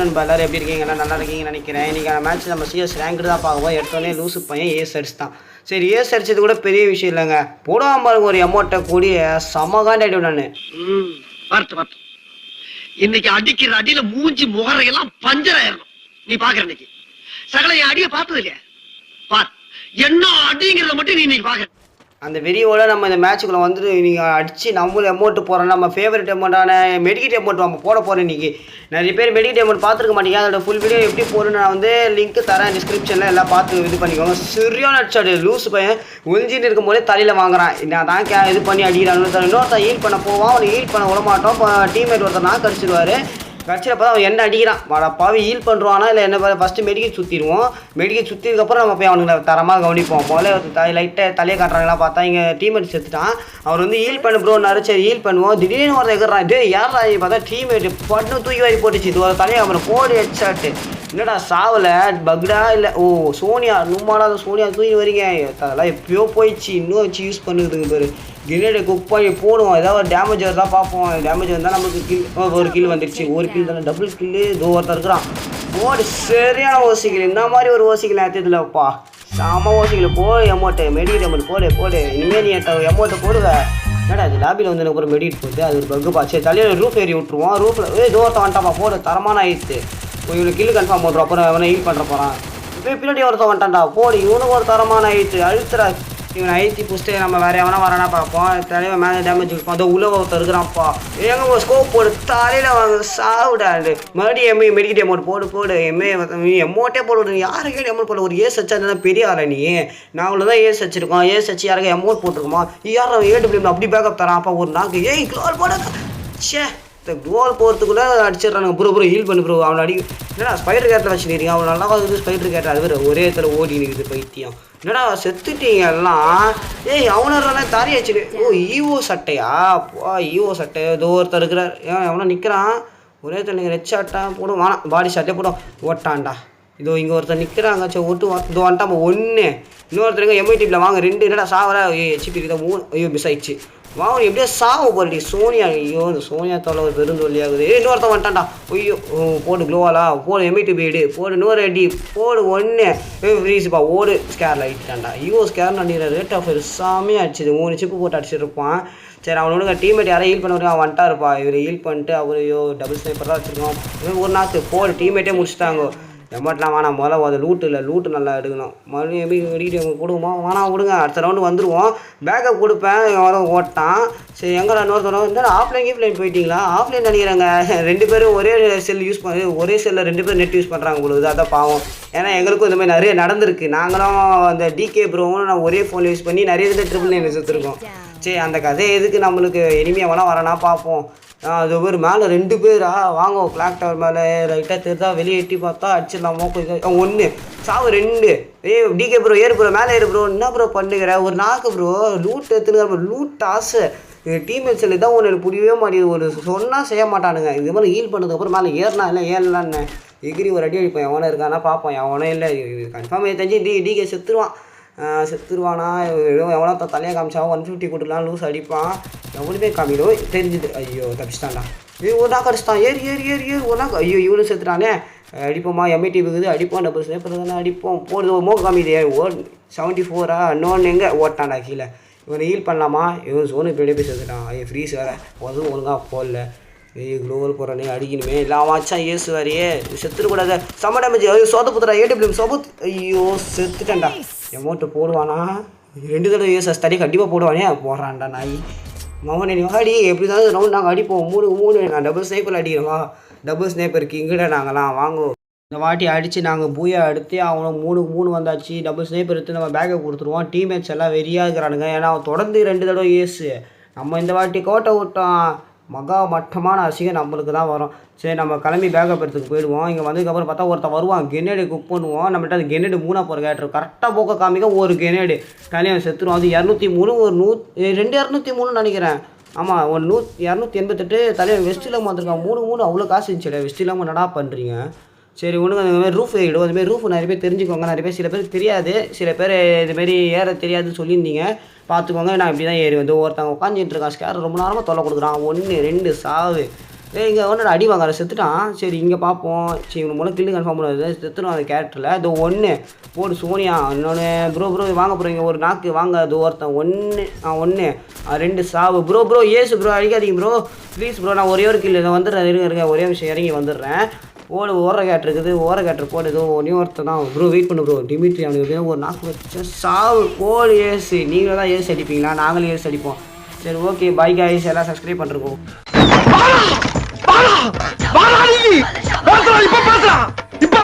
நண்பா எல்லாரும் எப்படி இருக்கீங்க? எல்லாம் நல்லா இருக்கீங்கன்னு நினைக்கிறேன். இன்றைக்கி மேட்ச் நம்ம சிஎஸ் ரேங்க்டு தான் பார்க்குவோம் எடுத்தோடனே லூசு பையன் ஏஸ் அடிச்சு தான் சரி ஏஸ் அடிச்சது கூட பெரிய விஷயம் இல்லைங்க. போடாம பாருங்க ஒரு அமௌண்ட்டை கூடிய சமகாண்டி நான். பார்த்து பார்த்து. இன்னைக்கு அடிக்கிற அடியில மூஞ்சி முகரையெல்லாம் பஞ்சர் ஆயிரணும். நீ பாக்குற இன்னைக்கு. சகல என் அடியை பார்த்தது இல்லையா? பார் என்ன அடிங்கிறத மட்டும் நீ இன்னைக்கு பாக்குற அந்த வெறியோட நம்ம இந்த மேட்ச்சுக்குள்ளே வந்துட்டு நீங்கள் அடித்து நம்மளும் அமௌண்ட்டு போகிறோம் நம்ம ஃபேவரட் அமௌண்ட்டான மெடிக்கேட் அமௌண்ட் நம்ம போட போகிறோம் இன்றைக்கி நிறைய பேர் மெடிக்கேட் அமௌண்ட் பார்த்துருக்க மாட்டீங்க. அதோட ஃபுல் வீடியோ எப்படி போகணும்னு நான் வந்து லிங்க் தரேன் டிஸ்கிரிப்ஷனில் எல்லாம் பார்த்து இது பண்ணிக்கோங்க. சரியான அடிச்சாடு லூஸ் பையன் ஒழிஞ்சின்னு இருக்கும் போதே தலையில் வாங்குறான். நான் தான் கே இது பண்ணி அடிக்கிறான் இன்னொருத்தர் ஹீல் பண்ண போவான். அவனை ஹீல் பண்ண விட மாட்டோம். டீம்மேட் ஒருத்தர் நான் கடிச்சிடுவார் கடைசியில் பார்த்தா அவன் என்ன அடிக்கிறான்? வாடா பாவி ஹீல் பண்ணுறானா இல்லை என்ன ஃபஸ்ட்டு மெடிக்கல் சுற்றிடுவோம் மெடிக்கல் சுற்றிதுக்கப்புறம் நம்ம போய் அவனுங்களை தரமாக கவனிப்போம். முதல்ல லைட்டாக தலையை காட்டுறாங்களா பார்த்தா இங்கே டீம்மேட் செத்துட்டான். அவர் வந்து ஹீல் பண்ணு ப்ரோனாரு சரி ஹீல் பண்ணுவோம். திடீர்னு ஒரு எகிறான் டே யாரா இது பார்த்தா டீம்மேட் பட்டு தூக்கி வாரி போட்டுச்சு. இது ஒரு தலையை அப்புறம் போடு ஹெட்ஷாட்டு என்னடா சாவல? பக்டா இல்லை? ஓ சோனியா. நும்மாடா சோனியா. தூக்கி வரீங்க. அதெல்லாம் எப்பயோ போயிடுச்சு. இன்னும் வச்சு யூஸ் பண்ணுறதுக்கு பேர். கிரேடு குக் பண்ணி போடுவோம். ஏதாவது ஒரு டேமேஜ் வருதா பார்ப்போம். டேமேஜ் வந்தால் நமக்கு கில் ஒரு கில் வந்துடுச்சு ஒரு கில் தானே டபுள் கில்லு இதோ ஒருத்தர் இருக்கிறான். போடு சரியான ஓசிக்கல் இந்த மாதிரி ஒரு ஓசிக்கல் நேரத்துலப்பா செம ஓசிக்கல் போடு எமௌண்ட்டு மெடிக்கல் எமௌண்ட் போடு போடு. இனிமேல் நீ எமௌண்ட்டை போடுவ. என்னடா அது லாபியில் வந்து எனக்கு ஒரு மெடிட் போகுது அது ஒரு பக்கு பாச்சு தலையில் ரூப் ஏறி விட்ருவோம் ரூப்பில் ஏ தூரத்தை வந்துட்டாமா போடு தரமான ஆயிடுத்து இவனுக்கு கில்லு கன்ஃபார்ம் பண்ணுறோம் அப்புறம் அவனை ஹீல் பண்ணுற போகிறான் இப்போ பின்னாடி ஒருத்தன் வந்துட்டான்டா. போடு இவனுக்கு ஒரு தரமான ஆயிடுச்சு அழுத்துறா. இவனை ஐத்தி புஸ்ட்டு நம்ம வேற எவனா வரானா பார்ப்போம். தலைவன் மேலே டேமேஜ் இருக்கும் அதோ உள்ள ஒருத்தர் இருக்கிறான்ப்பா. எங்க ஒரு ஸ்கோப் போடு. தலையில் வாங்க சாவுடாண்டு மறுபடியும் எம்ஏ மெடிக்கல் எமௌண்ட் போடு போடு. எம்ஏ எமௌண்ட்டே போடு யாருக்கு அமௌண்ட் போட ஒரு ஏஸ் வச்சா இருந்தா பெரிய ஆளா நீ? நான் அவ்வளோ தான் ஏஸ் வச்சிருக்கோம் ஏஸ் வச்சு யாருக்கு எமௌண்ட் போட்டிருக்கோமா? யாரும் ஏடு அப்படி பேக்கப் தரான்? அப்பா ஒரு நாக்கு. ஏய் க்ளோர் போடாத. ச்சே. கோல் போகிறதுக்குள்ளே அடிச்சிடறானுங்க. ப்ரோ ப்ரோ ஹீல் பண்ணு ப்ரோ. அவனை அடி என்னடா ஸ்பைடர் கேட்டில் வச்சுருக்கீங்க அவன் நல்லா வந்து ஸ்பைடர் கேட்டர் அது வேறு ஒரே இடத்துல ஓடி நிற்குது பைத்தியம். என்னடா செத்துட்டீங்க எல்லாம்? ஏய் அவனோட தாரி ஆச்சு ஓ ஈவோ சட்டையா? போ ஈவோ சட்டை. ஏதோ ஒருத்தர் இருக்கிறார். ஏன் எவனோ நிற்கிறான் ஒரே தண்ணி ரெட் ஷார்ட்டாக போடும் வேணாம் பாடி ஷார்ட்டே போடும் ஓட்டான்டா. இதோ இங்கே ஒருத்தர் நிற்கிறாங்க சரி ஒட்டு வா- இதோ வந்துட்டான் ஒன்று இன்னொருத்தருங்க எம்ஐடிபியில் வாங்க ரெண்டு. என்னடா சாவரா ஐயோ ஹெச்பி தான் மூணு. ஐயோ மிஸ் ஆயிடுச்சு. வாங்க எப்படியோ சாவ போறடி சோனியா. ஐயோ இந்த சோனியா தொலை ஒரு பெருந்தொல்லியாகுது இன்னொருத்தன் வந்துட்டான்டா. ஐயோ போடு க்ளோவாலா போடு எம்ஐடிபி எடு. போடு இன்னொரு அடி. போடு ஒன்று ஏ ஃப்ரீஸுப்பா ஓடு. ஸ்கேரில் ஆகிட்டான்டா ஐயோ ஸ்கேர் அடிக்கிற ரேட் ஆஃப் சாமியாக அடிச்சுது மூணு சிப்பு போட்டு அடிச்சிருப்பான். சரி அவனோட டீம்மேட் யாரையும் ஹீல் பண்ண அவன் வந்துட்டாருப்பா இவர் ஹீல் பண்ணிட்டு அவர் ஐயோ டபுள் ஸ்னைப்பர் தான் வச்சுருக்கோம் ஒரு நாற்று போடு டீம்மேட்டே முடிச்சிட்டாங்க. எமௌண்ட்லாம் வேணாம் முதல்ல அது லூட்டு இல்லை லூட்டு நல்லா எடுக்கணும். மறுபடியும் எப்படி வெடிக்கிட்டு கொடுக்குமா? வேணாம் கொடுங்க அடுத்த ரவுண்டு வந்துடுவோம் பேக்கப் கொடுப்பேன் இவன் வர ஓட்டான். சரி எங்கே இன்னொருத்தரம் இந்த ஆஃப்லைன் கீஃப்லைன் போயிட்டீங்களா? ஆஃப்லைன் நினைக்கிறாங்க. ரெண்டு பேரும் ஒரே செல் யூஸ் பண்ணி ஒரே செல்லில் ரெண்டு பேரும் நெட் யூஸ் பண்ணுறாங்க உங்களுக்கு அதான் பாவம். ஏன்னா எங்களுக்கும் இந்த மாதிரி நிறைய நடந்திருக்கு. நாங்களும் அந்த டிகே ப்ரோவும் நான் ஒரே ஃபோன் யூஸ் பண்ணி நிறைய இதில் ட்ரிபிள் நைன் வச்சுருக்கோம் சரி அந்த கதை எதுக்கு நம்மளுக்கு இனிமையாக வேணால் வரனா பார்ப்போம். அது ஒரு மேலே ரெண்டு பேரா? வாங்க கிளாக் டவர் மேலே. லைட்டாக தெரிதா? வெளியே எட்டி பார்த்தா அடிச்சிடலாமோ? ஒன்று சாவு ரெண்டு. ஏய் டிகே ப்ரோ ஏறு ப்ரோ மேலே ஏறு ப்ரோ என்ன ப்ரோ பண்ணுகிற? ஒரு நாக்கு ப்ரோ லூட் எடுத்துன்னு லூட் ஆசை. டீம்மேட்ஸில் தான் ஒன்று எனக்கு புரியவே மாட்டேங்குது. ஒரு சொன்னால் செய்ய மாட்டானுங்க. இது மாதிரி ஹீல் பண்ணதுக்கப்புறம் மேலே ஏறினா இல்லை ஏறலான்னு. எகிரி ஒரு அடி அடிப்போம் எவனோ இருக்கானா பார்ப்போம் எவனோ இல்லை. கன்ஃபார்ம் தெரிஞ்சு டி டிகே செத்துருவான். செத்துருவானா எவ்வளோ எவனோ த- காமிச்சா ஒன் ஃபிஃப்டி கொடுக்கலாம் லூஸ் அடிப்பான். எவ்வளோமே காமிடும் தெரிஞ்சுது. ஐயோ தப்பிச்சிட்டான்டா. ஐயோ ஒன்றா கடிச்சிட்டான். ஏறி ஏறி ஏறி ஏறி ஒன்றா ஐயோ இவனும் செத்துட்டானே. அடிப்போமா எம்ஐடி இருக்குது அடிப்போம் டபுள் ஸ்னேப்பர் தானே அடிப்போம். போடுது ஒரு மோக காமிது ஓ செவன்ட்டி ஃபோரா இன்னொன்று எங்கே? ஓட்டான்டா கீழே. இவனை ஹீல் பண்ணலாமா? இவன் சோனு பின்னாடி போய் செத்துட்டான். ஐயோ ஃப்ரீஸ் வேறு. அதுவும் ஒழுங்காக போடல. ஏய் குளோபல் போகிறானே அடிக்கணுமே. இல்லை அவன் அச்சான் ஏசுவாரியே செத்துடக்கூடாது. செம்ம டேமேஜ் ஐயோ சோத புத்துறா ஏடிபிள்யூம் சோபத். ஐயோ செத்துட்டேன்டா. எமௌண்ட்டு போடுவானா? ரெண்டு தடவை ஏசு தடி கண்டிப்பாக போடுவானே. போடுறான்டா நாய். மவனே நீ வாடி எப்படி தான் ரவுண்ட் நாங்கள் அடிப்போம். மூணு மூணு நான் டபுள் ஸ்னேப்பர் அடிக்கிறோம் டபுள் ஸ்னேப்பருக்கு இங்கிட்ட நாங்களாம் வாங்குவோம் இந்த வாட்டி அடித்து நாங்கள் பூயா எடுத்து அவனை மூணு மூணு வந்தாச்சு. டபுள் ஸ்னேப்பர் எடுத்து நம்ம பேக்கை கொடுத்துருவோம். டீம்மேட்ஸ் எல்லாம் வெறியாக இருக்கிறானுங்க. ஏன்னா அவன் தொடர்ந்து ரெண்டு தடவை ஏசு நம்ம இந்த வாட்டி கோட்டை விட்டோம் மகா மட்டமான அசிங்கம் நம்மளுக்கு தான் வரும். சரி நம்ம கிளம்பி பேக்கப் எடுத்துக்கு போயிடுவோம். இங்கே வந்ததுக்கப்புறம் பார்த்தா ஒருத்தன் வருவான். கெனேடு குக் பண்ணுவோம் நம்மகிட்ட அது கெனேடு மூணாக போகிற கேட்டு கரெக்டாக போக்க காமிக்க ஒரு கெனேடு தனியாக செத்துருவோம் அது இரநூத்தி மூணு ஒரு நூ ரெண்டு இரநூத்தி மூணுன்னு நினைக்கிறேன். ஆமாம் ஒரு நூ இரநூத்தி எண்பத்தெட்டு தலைவன் வெஸ்ட் இல்லாமல் வந்திருக்கான். மூணு மூணு அவ்வளோ காசு இருந்துச்சு வெஸ்ட் இல்லாமல் நடா பண்ணுறீங்க சரி ஒன்றுங்க அந்த மாதிரி ரூஃப் ஏறிடும் அந்த ரூஃப் நிறைய பேர் தெரிஞ்சுக்கோங்க. நிறைய பேர் சில பேர் தெரியாது. சில பேர் இதுமாரி ஏற தெரியாதுன்னு சொல்லியிருந்தீங்க. பார்த்துக்கோங்க. நான் இப்படி தான் ஏறி வந்து ஒருத்தவங்க உட்காந்துட்டு இருக்கான். ஸ்கேர் ரொம்ப நேரமாக தொல்லை கொடுக்குறான். ஒன்று ரெண்டு சாவு. ஏ இங்கே ஒன்று அடி வாங்குற செத்துட்டான். சரி இங்கே பார்ப்போம் சரி இவனு மூலம் கில்லு கன்ஃபார்ம் பண்ணாது செத்துடும் அந்த கேரக்டரில் இது ஒன்று போடு சோனியா. இன்னொன்று ப்ரோ ப்ரோ வாங்க போகிறீங்க ஒரு நாக்கு வாங்க. அது ஒருத்தன் ஒன்று ஆ ஒன்று ரெண்டு சாவு. ப்ரோ ப்ரோ ஏசு ப்ரோ அடிக்காதீங்க ப்ரோ ப்ளீஸ் ப்ரோ நான் ஒரே ஒரு கில்லு நான் வந்துடுறேன் இருங்க இருங்க. ஒரே விஷயம் இறங்கி வந்துடுறேன். போடு ஓர கேட் இருக்குது. ஓர கேட்டர் போடு. ஏதோ ஒன்றே ஒருத்தன் தான். ப்ரோ வெயிட் பண்ணு ப்ரோ டிமிட்ரி அவனுக்கு ஒரு நாக்கு வச்சு சாவு. போடு ஏசு. நீங்களும் தான் ஏசு அடிப்பீங்களா? நாங்களும் ஏசு அடிப்போம். சரி ஓகே பாய் காய்ஸ் எல்லாம் சப்ஸ்கிரைப் பண்ணிருக்கோம். பாலா பாலா நீ! பேசுறா இப்ப பேசுறா